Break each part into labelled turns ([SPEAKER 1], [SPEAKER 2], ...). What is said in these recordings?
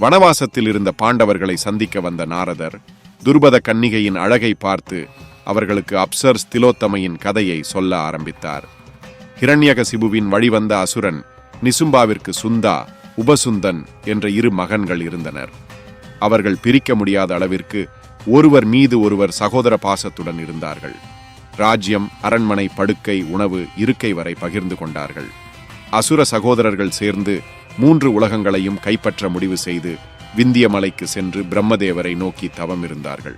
[SPEAKER 1] வனவாசத்தில் இருந்த பாண்டவர்களை சந்திக்க வந்த நாரதர் துருபத கன்னிகையின் அழகை பார்த்து அவர்களுக்கு அப்சர் திலோத்தமையின் கதையை சொல்ல ஆரம்பித்தார். ஹிரண்யகசிபுவின் வழிவந்த அசுரன் நிசும்பாவிற்கு சுந்தா உபசுந்தன் என்ற இரு மகன்கள் இருந்தனர். அவர்கள் பிரிக்க முடியாத அளவிற்கு ஒருவர் மீது ஒருவர் சகோதர பாசத்துடன் இருந்தார்கள். ராஜ்யம் அரண்மனை படுக்கை உணவு இருக்கை வரை பகிர்ந்து கொண்டார்கள். அசுர சகோதரர்கள் சேர்ந்து மூன்று உலகங்களையும் கைப்பற்ற முடிவு செய்து விந்திய மலைக்கு சென்று பிரம்மதேவரை நோக்கி தவம் இருந்தார்கள்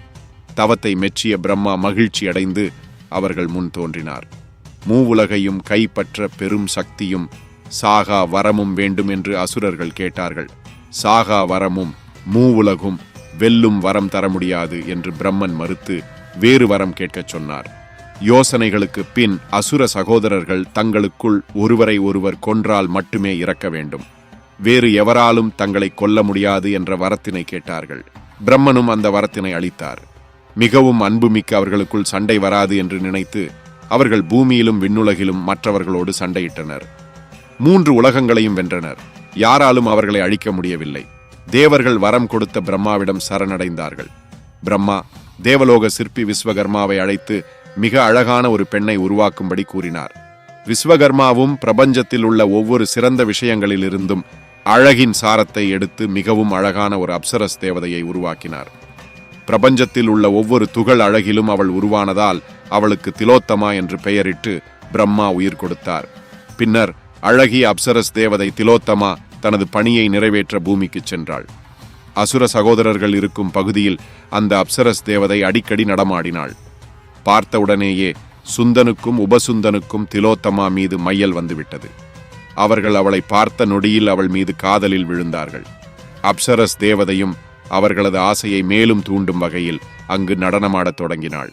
[SPEAKER 1] தவத்தை மெச்சிய பிரம்மா மகிழ்ச்சி அடைந்து அவர்கள் முன் தோன்றினார். மூவுலகையும் கைப்பற்ற பெரும் சக்தியும் சாகா வரமும் வேண்டும் என்று அசுரர்கள் கேட்டார்கள். சாகா வரமும் மூவுலகும் வெல்லும் வரம் தர முடியாது என்று பிரம்மன் மறுத்து வேறு வரம் கேட்கச் சொன்னார். யோசனைகளுக்கு பின் அசுர சகோதரர்கள் தங்களுக்குள் ஒருவரை ஒருவர் கொன்றால் மட்டுமே இறக்க வேண்டும். வேறு எவராலும் தங்களை கொல்ல முடியாது என்ற வரத்தினை கேட்டார்கள். பிரம்மனும் அந்த வரத்தினை அளித்தார் மிகவும் அன்புமிக்க அவர்களுக்குள் சண்டை வராது என்று நினைத்து அவர்கள் பூமியிலும் விண்ணுலகிலும் மற்றவர்களோடு சண்டையிட்டனர். மூன்று உலகங்களையும் வென்றனர். யாராலும் அவர்களை அழிக்க முடியவில்லை. தேவர்கள் வரம் கொடுத்த பிரம்மாவிடம் சரணடைந்தார்கள். பிரம்மா தேவலோக சிற்பி விஸ்வகர்மாவை அழைத்து மிக அழகான ஒரு பெண்ணை உருவாக்கும்படி கூறினார். விஸ்வகர்மாவும் பிரபஞ்சத்தில் உள்ள ஒவ்வொரு சிறந்த விஷயங்களிலிருந்தும் அழகின் சாரத்தை எடுத்து மிகவும் அழகான ஒரு அப்சரஸ் தேவதையை உருவாக்கினார். பிரபஞ்சத்தில் உள்ள ஒவ்வொரு துகள் அழகிலும் அவள் உருவானதால் அவளுக்கு திலோத்தமா என்று பெயரிட்டு பிரம்மா உயிர் கொடுத்தார். பின்னர் அழகி அப்சரஸ் தேவதை திலோத்தமா தனது பணியை நிறைவேற்ற பூமிக்கு சென்றாள். அசுர சகோதரர்கள் இருக்கும் பகுதியில் அந்த அப்சரஸ் தேவதை அடிக்கடி நடமாடினாள். பார்த்தவுடனேயே சுந்தனுக்கும் உபசுந்தனுக்கும் திலோத்தமா மீது மையல் வந்துவிட்டது. அவர்கள் அவளை பார்த்த நொடியில் அவள் மீது காதலில் விழுந்தார்கள். அப்சரஸ் தேவதையும் அவர்களது ஆசையை மேலும் தூண்டும் வகையில் அங்கு நடனமாடத் தொடங்கினாள்.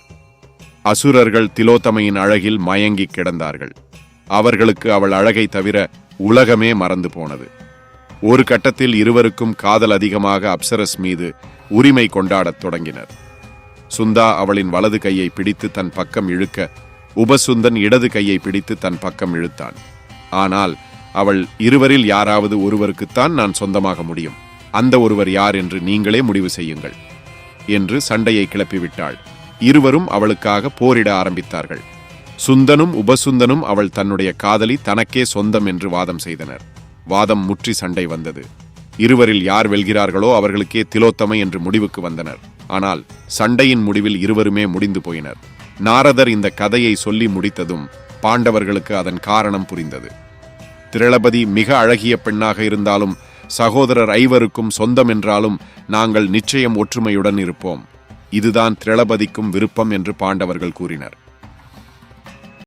[SPEAKER 1] அசுரர்கள் திலோத்தமையின் அழகில் மயங்கி கிடந்தார்கள். அவர்களுக்கு அவள் அழகை தவிர உலகமே மறந்து போனது. ஒரு கட்டத்தில் இருவருக்கும் காதல் அதிகமாக அப்சரஸ் மீது உரிமை கொண்டாடத் தொடங்கினர். சுந்தா அவளின் வலது கையை பிடித்து தன் பக்கம் இழுக்க உபசுந்தன் இடது கையை பிடித்து தன் பக்கம் இழுத்தான். ஆனால் அவள் இருவரில் யாராவது ஒருவருக்குத்தான் நான் சொந்தமாக முடியும். அந்த ஒருவர் யார் என்று நீங்களே முடிவு செய்யுங்கள் என்று சண்டையை கிளப்பிவிட்டாள். இருவரும் அவளுக்காக போரிட ஆரம்பித்தார்கள். சுந்தனும் உபசுந்தனும் அவள் தன்னுடைய காதலி தனக்கே சொந்தம் என்று வாதம் செய்தனர். வாதம் முற்றி சண்டை வந்தது. இருவரில் யார் வெல்கிறார்களோ அவர்களுக்கே திலோத்தமை என்று முடிவுக்கு வந்தனர். ஆனால் சண்டையின் முடிவில் இருவருமே முடிந்து போயினர். நாரதர் இந்த கதையை சொல்லி முடித்ததும் பாண்டவர்களுக்கு அதன் காரணம் புரிந்தது. திரளபதி மிக அழகிய பெண்ணாக இருந்தாலும் சகோதரர் ஐவருக்கும் சொந்தம் என்றாலும் நாங்கள் நிச்சயம் ஒற்றுமையுடன் இருப்போம். இதுதான் திரளபதிக்கும் விருப்பம் என்று பாண்டவர்கள் கூறினர்.